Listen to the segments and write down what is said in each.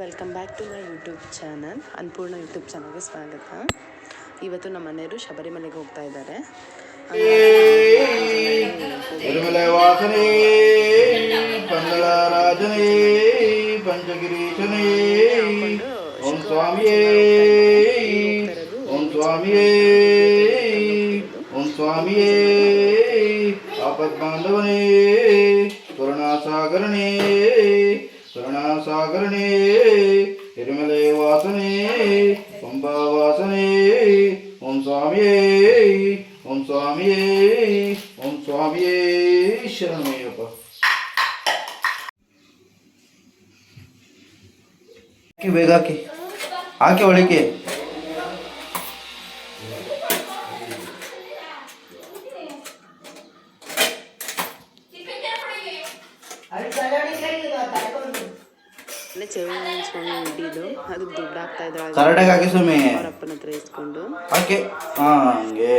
Welcome back to my YouTube channel Annapurna YouTube ಚಾನಲ್ಗೆ ಸ್ವಾಗತ. ಇವತ್ತು ನಮ್ಮ ಮನೆಯವರು ಶಬರಿಮಲೆಗೆ ಹೋಗ್ತಾ ಇದ್ದಾರೆ. ಆಪದ್ಬಾಂಧವನೇ ಕರುಣಾಸಾಗರನೇ ಕರುಣಾಸಾಗರನೇ ತಿರುಮಲೆ ವಾಸನೇ ಪಂಬಾ ವಾಸನೇ ಓಂ ಸ್ವಾಮಿಯೇ ಓಂ ಸ್ವಾಮಿಯೇ ಓಂ ಸ್ವಾಮಿಯೇ ಶರಣಮಯ್ಯಪ್ಪ ಹಾಕಿ ಬೇಗ ಹಾಕಿ ಹಾಕಿ ಇದ್ರು ಕರೆಕ್ಟಾಗಿ ಹಾಕಿ ಅವ್ರ ಅಪ್ಪನ ಹತ್ರ ಇಸ್ಕೊಂಡು. ಹಾಕಿ ಹಾಂ ಹಂಗೆ.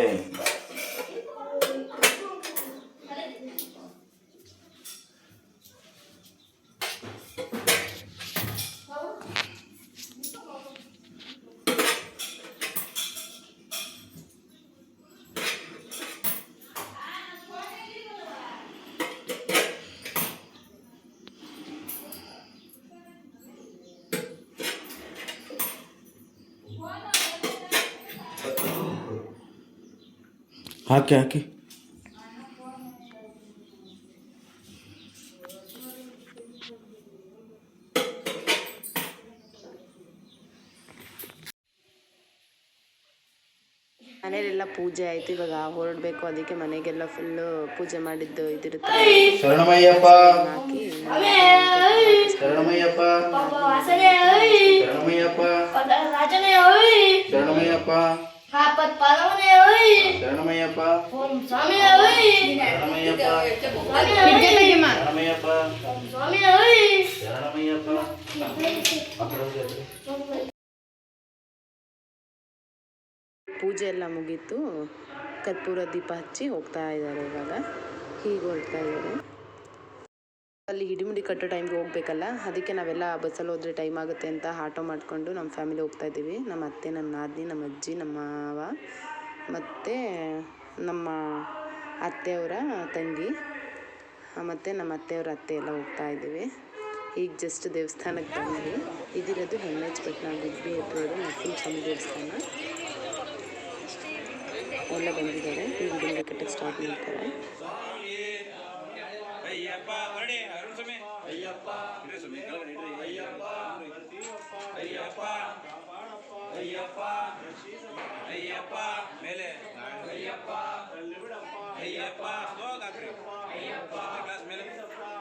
ಹಾಕಿ ಹಾಕಿ. ಮನೇಲೆಲ್ಲ ಪೂಜೆ ಆಯ್ತು ಇವಾಗ ಹೊರಡ್ಬೇಕು ಅದಕ್ಕೆ ಮನೆಗೆಲ್ಲ ಫುಲ್ ಪೂಜೆ ಮಾಡಿದ್ದು ಇದಿರುತ್ತೆ. ಶರಣಮಯ್ಯಪ್ಪ. ಶರಣಮಯ್ಯಪ್ಪ. ಶರಣಮಯ್ಯಪ್ಪ. ಶರಣಮಯ್ಯಪ್ಪ. ಓಯ್ ಶರಣಮಯ್ಯಪ್ಪ ಓಂ ಸ್ವಾಮಿ ಓಯ್ ಶರಣಮಯ್ಯಪ್ಪ ಸ್ವಾಮಿ ಶರಣಮಯ್ಯಪ್ಪ ಓಂ ಸ್ವಾಮಿ ಓಯ್ ಶರಣಮಯ್ಯಪ್ಪ ಪೂಜೆ ಎಲ್ಲ ಮುಗೀತು. ಕರ್ಪೂರ ದೀಪ ಹಚ್ಚಿ ಹೋಗ್ತಾ ಇದ್ದಾರೆ ಇವಾಗ. ಹೀಗೆ ಹೋಗ್ತಾ ಇದ್ದಾರೆ. ಅಲ್ಲಿ ಹಿಡಿಮುಡಿ ಕಟ್ಟೋ ಟೈಮ್ಗೆ ಹೋಗ್ಬೇಕಲ್ಲ, ಅದಕ್ಕೆ ನಾವೆಲ್ಲ ಬಸ್ಸಲ್ಲಿ ಹೋದ್ರೆ ಟೈಮ್ ಆಗುತ್ತೆ ಅಂತ ಆಟೋ ಮಾಡಿಕೊಂಡು ನಮ್ಮ ಫ್ಯಾಮಿಲಿ ಹೋಗ್ತಾ ಇದ್ದೀವಿ. ನಮ್ಮ ಅತ್ತೆ, ನಮ್ಮ ನಾದಿನಿ, ನಮ್ಮ ಅಜ್ಜಿ, ನಮ್ಮ ಮಾವ, ಮತ್ತು ನಮ್ಮ ಅತ್ತೆಯವರ ತಂಗಿ, ಮತ್ತು ನಮ್ಮ ಅತ್ತೆಯವರ ಅತ್ತೆ ಎಲ್ಲ ಹೋಗ್ತಾ ಇದ್ದೀವಿ. ಈಗ ಜಸ್ಟ್ ದೇವಸ್ಥಾನಕ್ಕೆ ಬಂದ್ವಿ. ಇದಿರೋದು ಹೆಣ್ಣು ಪಟ್ಟಣ ಗುಬ್ಬಿ ರೋಡು ನರಸಿಂಹ ಸ್ವಾಮಿ ದೇವಸ್ಥಾನ. ಎಲ್ಲ ಬಂದಿದ್ದಾರೆ. ಈಗ ಹುಡುಗರು ಕಟ್ಟಕ್ಕೆ ಸ್ಟಾರ್ಟ್ ಮಾಡ್ತಾರೆ. ಅಯ್ಯಪ್ಪ ಮೇಲೆ ಅಯ್ಯಪ್ಪ ಅಯ್ಯಪ್ಪ ಸ್ಲೋಗ್ ಹಾಕ್ರಿ ಅಯ್ಯಪ್ಪ ಕ್ಲಾಸ್ ಮೇಲೆ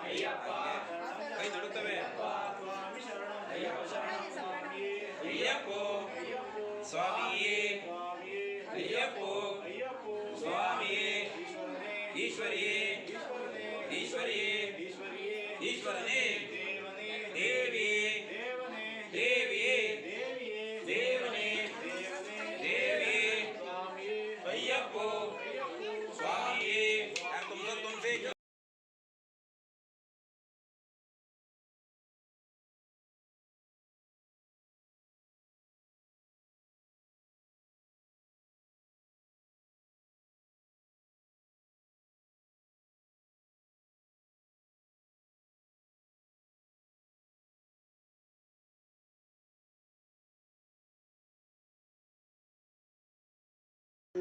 ಅಯ್ಯಪ್ಪ ಕೈ ತೊಡುತ್ತವೆ ಅಯ್ಯಪ್ಪ ಸ್ವಾಮಿಯೇ ಅಯ್ಯಪ್ಪ ಸ್ವಾಮಿಯೇ ಈಶ್ವರಿಯೇ ಈಶ್ವರಿಯೇ ஈஸ்வரனே தேவி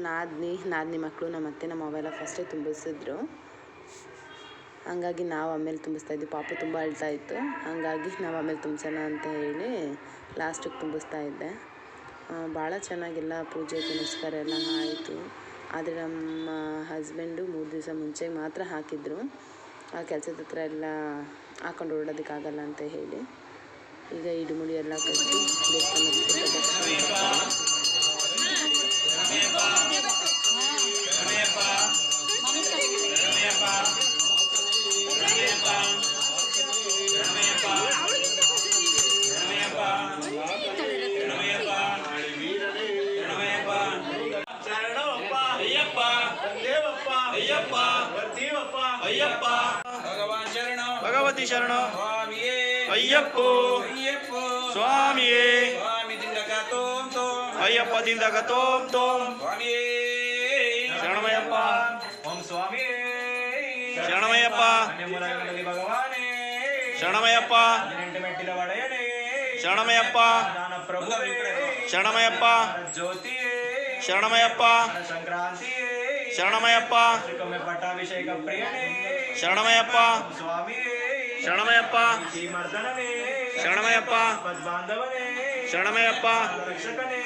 ನಾದ್ನಿ, ನಾದಿನಿ ಮಕ್ಕಳು ನಮ್ಮ ಅತ್ತೆ ನಮ್ಮ ಅವೆಲ್ಲ ಫಸ್ಟೇ ತುಂಬಿಸಿದ್ರು. ಹಂಗಾಗಿ ನಾವು ಆಮೇಲೆ ತುಂಬಿಸ್ತಾ ಇದ್ವಿ. ಪಾಪು ತುಂಬ ಅಳ್ತಾ ಇತ್ತು. ಹಂಗಾಗಿ ನಾವು ಆಮೇಲೆ ತುಂಬಿಸೋಣ ಅಂತ ಹೇಳಿ ಲಾಸ್ಟಿಗೆ ತುಂಬಿಸ್ತಾ ಇದ್ದೆ. ಭಾಳ ಚೆನ್ನಾಗಿಲ್ಲ ಪೂಜೆ ಪುನಸ್ಕಾರ ಎಲ್ಲ ಆಯಿತು. ಆದರೆ ನಮ್ಮ ಹಸ್ಬೆಂಡು ಮೂರು ದಿವಸ ಮುಂಚೆ ಮಾತ್ರ ಹಾಕಿದ್ರು. ಆ ಕೆಲಸದ ಹತ್ರ ಎಲ್ಲ ಹಾಕೊಂಡು ಓಡೋದಕ್ಕಾಗಲ್ಲ ಅಂತ ಹೇಳಿ. ಈಗ ಇಡುಮುಡಿ ಎಲ್ಲ ಕಟ್ಟಿ ಭಗವತಿ ಶರಣ ಸ್ವಾಮಿಯೇ ಅಯ್ಯಪ್ಪ ಅಯ್ಯಪ್ಪ ಸ್ವಾಮಿಯೇ ಸ್ವಾಮಿ ದಿಂಡಕ ತೋಂ ತೋಂ ಅಯ್ಯಪ್ಪ ದಿಂದಗ ತೋಮ್ ತೋಮ್. ಶರಣಮಯಪ್ಪ ಶರಣಮಯಪ್ಪ ಓಂ ಸ್ವಾಮಿ ಶರಣಮಯಪ್ಪ ಭಗವಾನೇ. ಶರಣಮಯಪ್ಪ ಮೆಟ್ಟಿಲ ಒಡೆಯನೇ. ಶರಣಮಯಪ್ಪ ದಾನ ಶರಣಮಯಪ್ಪ ಶರಣಮಯ್ಯಪ್ಪ. ಸಂಕ್ರಾಂತಿಯೇ ಶರಣಮಯ್ಯಪ್ಪ. ಶ್ರೀಕೊಮ್ಮೆ ಪಟ್ಟಾಭಿಷೇಕ ಪ್ರಿಯನೇ. ಶರಣಮಯಪ್ಪ ಸ್ವಾಮಿ ಶರಣಮಯಪ್ಪ ಶ್ರೀಮರ್ದನನೇ ಶರಣಮಯಪ್ಪ ಪದ್ಬಾಂಧವನೇ ಶರಣಮಯಪ್ಪ ರಕ್ಷಕನೇ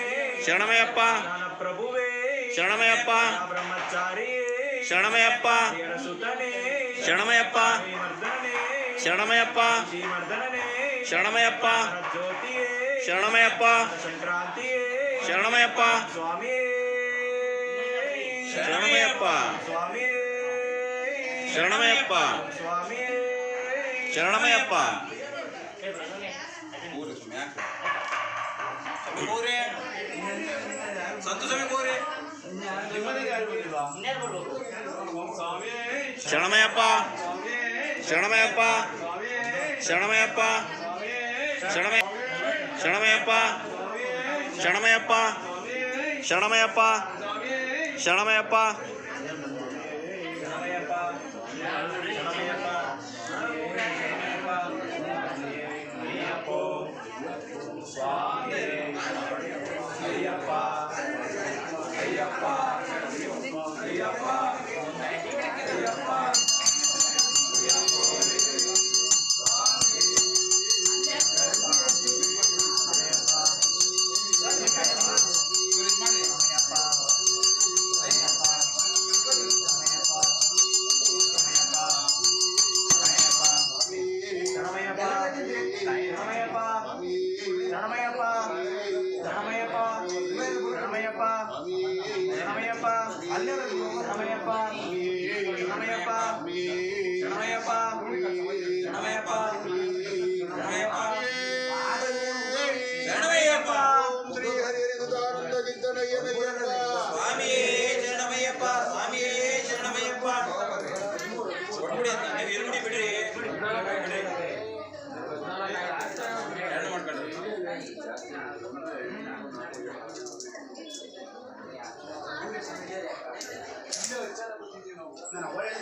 ಶರಣಮಯ್ಯಪ್ಪ. ದಾನ ಪ್ರಭುವೇ ಶರಣಮಯಪ್ಪ ಬ್ರಹ್ಮಚಾರಿಯೇ ಶರಣಮಯಪ್ಪ ದೇವರ ಶರಣಮಯಪ್ಪ ಶರಣಮಯ್ಯಪ್ಪ. ಶರಣಮಯಪ್ಪ ಶರಣಮಯ್ಯಪ್ಪ. ಶರಣಮಯಪ್ಪ ಮೂರು ಜ್ಯೋತಿಯೇ ಶರಣಮಯಪ್ಪ ಶರಣಮಯಪ್ಪ ಶರಣಮಯಪ್ಪ ಶರಣಮಯಪ್ಪ ಶರಣಮಯಪ್ಪ ಶರಣಮಯ ಶರಣಮಯಪ್ಪ ಶರಣಮಯಪ್ಪ ಶರಣಮಯಪ್ಪ ಶರಣಮಯ್ಯಪ್ಪ. Sayonara.